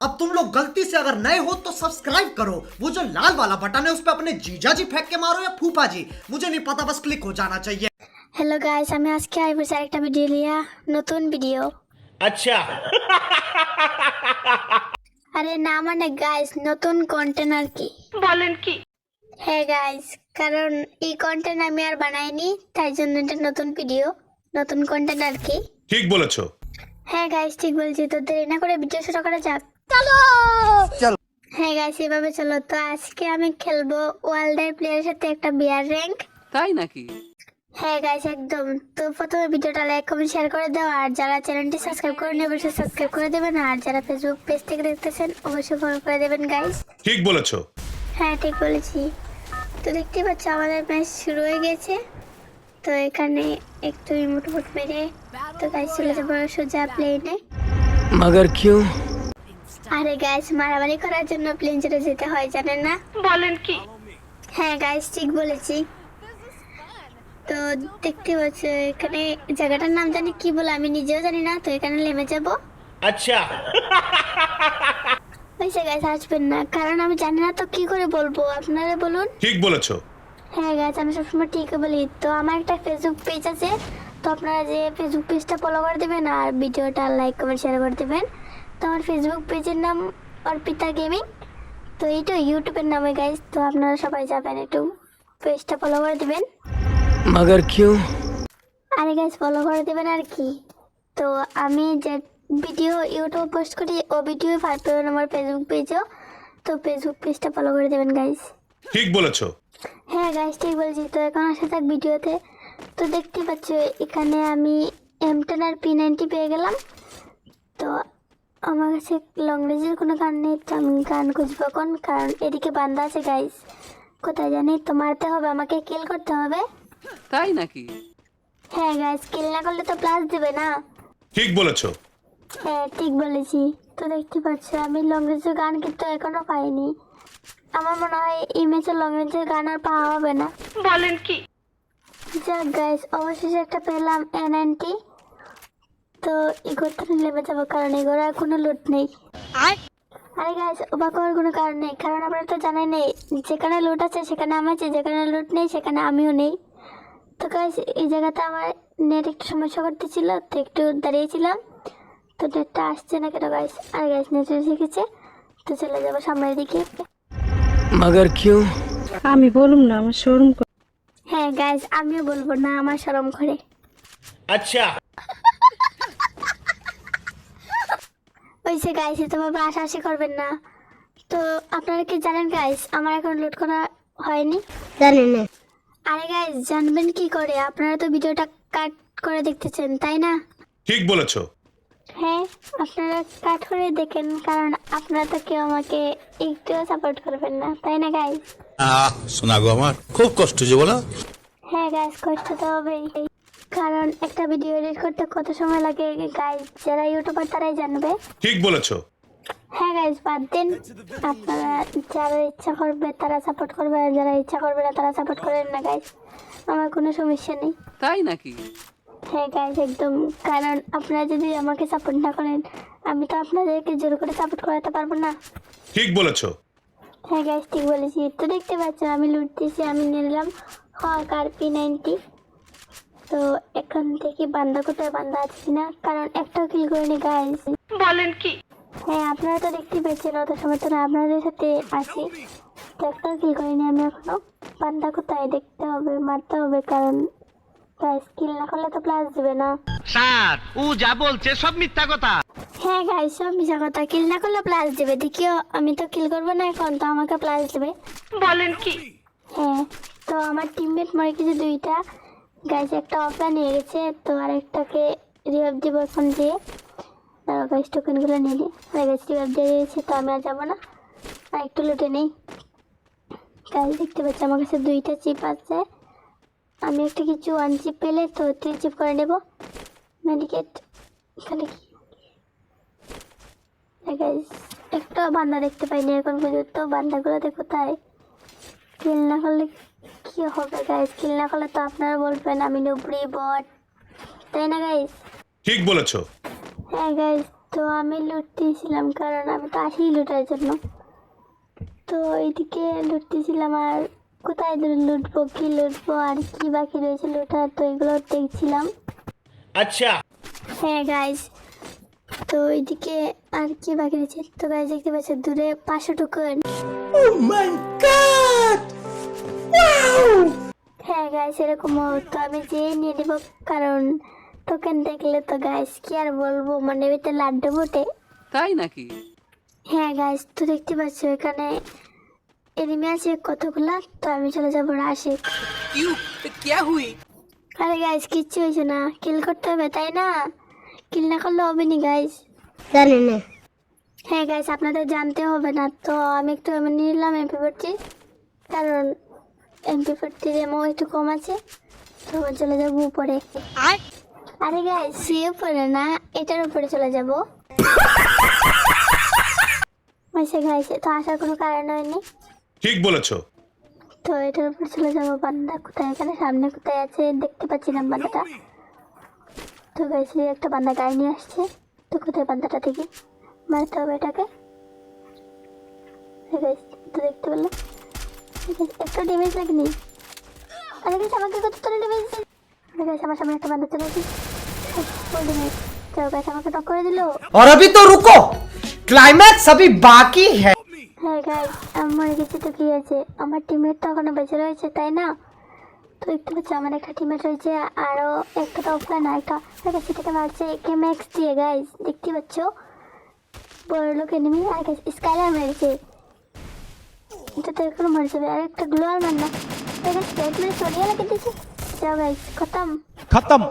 अब तुम लोग गलती से अगर नए हो तो सब्सक्राइब करो वो जो लाल वाला बटन है उस पर अपने जीजा जी फेंक के मारो या फूफा जी मुझे नहीं पता बस क्लिक हो जाना चाहिए হ্যালো গাইস আমি আজকে আই বসে একটা ভিডিও লিয়া নতুন ভিডিও अच्छा আরে না মানে গাইস নতুন কন্টেন্ট আর কি বলেন কি হ্যাঁ গাইস কারণ এই কন্টেন্ট আমি আর বানাইনি তাই জন্য এটা নতুন ভিডিও নতুন কন্টেন্ট আর কি ঠিক বলেছো হ্যাঁ গাইস ঠিক বলছি তো দেরি না করে ভিডিও শুরু করা যাক চলো। হ্যাঁ গাইস এভাবে চলো। তো আজকে আমি খেলব ওয়ার্ল্ডের প্লেয়ারের সাথে একটা বিয়ার র্যাঙ্ক তাই নাকি? হ্যাঁ গাইস একদম। তো প্রথমে ভিডিওটা লাইক কমেন্ট শেয়ার করে দাও। আর যারা চ্যানেলটি সাবস্ক্রাইব করেন অবশ্যই সাবস্ক্রাইব করে দেবেন। আর যারা ফেসবুক পেজ থেকে দেখতেছেন অবশ্যই ফলো করে দেবেন গাইস ঠিক বলেছ। হ্যাঁ ঠিক বলেছি। তো দেখতে পাচ্ছ আমাদের ম্যাচ শুরু হয়ে গেছে। তো এখানে একটু ইমোট ফুট মেরে তো গাইস চলে যাব সোজা প্লেনে মগর কিউ? আরে গাইস মারামারি করার জন্য প্লেন চড়ে যেতে হয় জানেন না? বলেন কি? হ্যাঁ গাইস ঠিক বলেছি। তো দেখতে পাচ্ছ এখানে জায়গাটার নাম জানি কি বলে আমি নিজেও জানি না তো এখানে নেমে যাব। আচ্ছা। ওইসে গাইস আসবেন না। কারণ আমি জানি না তো কি করে বলব আপনারা বলুন। ঠিক বলেছ। হ্যাঁ গাইস আমি সবসময় ঠিক বলি। তো আমার একটা ফেসবুক পেজ আছে তো আপনারা যে ফেসবুক পেজটা ফলো করে দেবেন আর ভিডিওটা লাইক কমেন্ট শেয়ার করে দেবেন। তো আমার ফেসবুক পেজের নাম অর্পিতা গেমিং তো এইটা ইউটিউবের নামে গাইস তো আপনারা সবাই যাবেন একটু পেজটা ফলো করে দেবেন। মগর কিউ? আরে গাইস ফলো করে দেবেন আর কি। তো আমি যে ভিডিও ইউটিউব পোস্ট করি ও ভিডিও ফাইভ পেবেন আমার ফেসবুক পেজও তো ফেসবুক পেজটা ফলো করে দেবেন গাইস ঠিক বলেছ। হ্যাঁ গাইস ঠিক বলছি। তো এখন আসে থাক ভিডিওতে তো দেখতে পাচ্ছ এখানে আমি এমটেন আর পি নাইনটি পেয়ে গেলাম। তো আমার কাছে লং রেঞ্জের কোনো গান নেই তো আমি গান খুঁজবো এখন। কারণ এদিকে বান্দা আছে গাইস কোথায় জানি তো মারতে হবে আমাকে কিল করতে হবে। তাই নাকি? হ্যাঁ গাইস কিল না করলে তো প্লাস দেবে না। ঠিক বলেছ। হ্যাঁ ঠিক বলেছি। তো দেখতে পাচ্ছ আমি লং রেঞ্জের গান কিন্তু এখনও পাইনি। আমার মনে হয় ম্যাচে লং রেঞ্জের গান আর পাওয়া হবে না। বলেন কি? যাক গাইস অবশেষে একটা পেলাম এন এনটি তো ইগোর থেকে নেমে যাব কারণ ইগোর আর কোনো লুট নেই। আরে? গাছ অবাক হওয়ার কোনো কারণ নেই কারণ আমরা তো জানাই নেই যেখানে লুট আছে সেখানে আমার আছে যেখানে লুট নেই সেখানে আমিও নেই। তো গাছ এই জায়গাতে আমার নেট একটু সমস্যা করতেছিল তো একটু দাঁড়িয়েছিলাম তো নেটটা আসছে না কেন গাছ আর গাছ নেট এসে গেছে তো চলে যাব সামনের দিকে। মাগার কিউ? আমি বলুম না আমার শরম হ্যাঁ গাইস আমিও বলব না আমার শরম করে আচ্ছা। ওইসে গাইস তোমার আশাআশি করবেন না। তো আপনারা কি জানেন গাইস আমার এখন লোড করা হয়নি? জানেন না। আরে গাইস জানবেন কি করে? আপনারা তো ভিডিওটা কাট করে দেখতেছেন তাই না? ঠিক বলেছ। হ্যাঁ আপনারা কাট করে দেখেন কারণ আপনারা তো কেউ আমাকে একটুও সাপোর্ট করবেন না তাই না গাইস আহ শোনা গো আমার খুব কষ্ট যে বলো। হ্যাঁ গাইস কষ্ট তো হবেই। কারণ একটা ভিডিও এডিট করতে কত সময় লাগে গাইস যারা ইউটিউবার তারাই জানবে। ঠিক বলেছ। হ্যাঁ গাইজ বাদ দিন। আপনারা যারা ইচ্ছা করবে তারা সাপোর্ট করবে আর যারা ইচ্ছা করবে না তারা সাপোর্ট করেন না গাইজ আমার কোনো সমস্যা নেই। তাই নাকি? হ্যাঁ গাইজ একদম। কারণ আপনারা যদি আমাকে সাপোর্ট না করেন আমি তো আপনাদেরকে জোর করে সাপোর্ট করাতে পারব না। ঠিক বলেছ। হ্যাঁ গাইজ ঠিক বলেছি। তো দেখতে পাচ্ছ আমি লুটতেছি আমি নিয়ে নিলাম হক আর পি নাইনটি তো এখন থেকে বান্দা কোথায় বান্দা আছে কিনা কারণ একটাও কিল করিনি গাইজ বলেন কি? হ্যাঁ আপনারা তো দেখতে পেয়েছেন অত সময় তো আপনাদের সাথে আছি। তো একটাও কিল করিনি আমি এখনও। পান্ডা কোথায় দেখতে হবে মারতে হবে কারণ স্কিল না করলে তো প্লাস দিবে না। স্যার ও যা বলছে সব মিথ্যা কথা। হ্যাঁ গাইস সব মিশা কথা। কিল না করলে প্লাস দেবে। দেখিও আমি তো কিল করব না এখন তো আমাকে প্লাস দেবে। বলেন কি? হ্যাঁ তো আমার টিমমেট মরে গেছে দুইটা। গাইস একটা অফলাইন নিয়ে গেছে, তো আরেকটাকে রিভাইভ দিব এখন দিয়ে। দাঁড়াও গাইস টোকেনগুলো নিয়ে নিই আর গাইস রিভাইভ দিয়ে দিয়েছে, তো আমি আর যাব না। আর একটু লুটে নেই। গাইস দেখতে পাচ্ছি, আমার কাছে দুইটা চিপ আছে। আমি একটা কিছু ওয়ান চিপ পেলে, তো থ্রি চিপ করে নেব। মেডিকেট এখানে কি? গাইস একটা বান্দা দেখতে পাইনি এখন পর্যন্ত। বান্দাগুলোতে কোথায় কিল না করলে কি হবে গাইস কিল না করলে তো আপনারা বলবেন আমি নুবড়ি বট। তাই না গাইস ঠিক বলেছ। হ্যাঁ গাইস তো আমি লুটতেছিলাম কারণ আমি তো আসি লুটার জন্য। তো এদিকে লুটতেছিলাম আর কোথায় লুটবো কি লুটবো আর কি বাকি রয়েছে লুটার তো এগুলো দেখছিলাম। আচ্ছা। হ্যাঁ গাইস তো এদিকে আর কি বাকি রয়েছে? তো গাইস দেখতে পাচ্ছি দূরে পাঁচশো টুকুন ও মাই গড হ্যাঁ গাইস এরকম তো আমি যেয়ে নিয়ে নেব কারণ তোকেন দেখলে তো গাইস কি আর বলব মানে এতে লাড্ডু বটে। তাই নাকি? হ্যাঁ গাইস তো দেখতে পাচ্ছ এখানে এনিমি আছে কতগুলা তো আমি চলে যাব রাশে আরে গাইস কিচ্ছু হয়েছে না কিল করতে হবে তাই না? কিল না করলে হবে নি গাইস জানি না। হ্যাঁ গাইস আপনাদের জানতে হবে না তো আমি একটু আমি নিলাম এমপি কারণ এমপি ফোরটির এমও একটু কম আছে। তো চলে যাব উপরে। আরে? গাইস সে উপরে না এটার উপরে চলে যাব। আচ্ছা গাইস তো আসার কোনো কারণ হয়নি? ঠিক বলেছ। তো এটার উপরে চলে যাব বান্দা কোথায়? এখানে সামনে কোথায় আছে? দেখতে পাচ্ছি না বান্দাটা। তো গাইস একটা বান্দা গাড়ি নিয়ে আসছে। তো কোথায় বান্দাটা থেকে মারতে হবে এটাকে। তো দেখতে পেলাম একটা ড্যামেজ লাগেনি আরে গাইস আমাকে কত তোর ড্যামেজ আরে গাইস আমার সামনে একটা বান্দা চলে আসি ফুল ড্যামেজ তো গাইস আমাকে টক করে দিলো और अभी तो रुको क्लाइमैक्स अभी बाकी है হ্যাঁ গাইস আমার কিছু তো কি আছে আমার টিমের তো এখনো বেঁচে রয়েছে তাই না তো দেখতে পাচ্ছ আমার একটা টিমের রয়েছে আরও একটা তো অফলাইন আর একটা একটা সেটাকে মারছে একে ম্যাক্স দিয়ে গাইস দেখতে পাচ্ছ বড় লোক এনিমি আর গাইস স্কাইলার মেরেছে যেতে এখনও মরে যাবে। আর একটা গ্লোয়াল মার না। এটা স্টেটমেন্ট সরিয়ে লাগে দিয়েছে যাও গাইস খতম। খতম।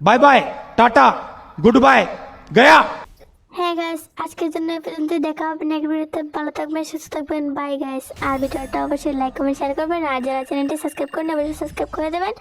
Bye bye ta-ta good bye Gaya. হ্যাঁ গাইস আজকের জন্য এই পর্যন্ত দেখা হবে নেক্সট ভিডিওতে ভালো থাকবেন সুস্থ থাকবেন বাই গাইস আর ভিডিওটা অবশ্যই লাইক কমেন্ট শেয়ার করবেন। আর যারা চ্যানেলটি সাবস্ক্রাইব করেন অবশ্যই সাবস্ক্রাইব করে দেবেন।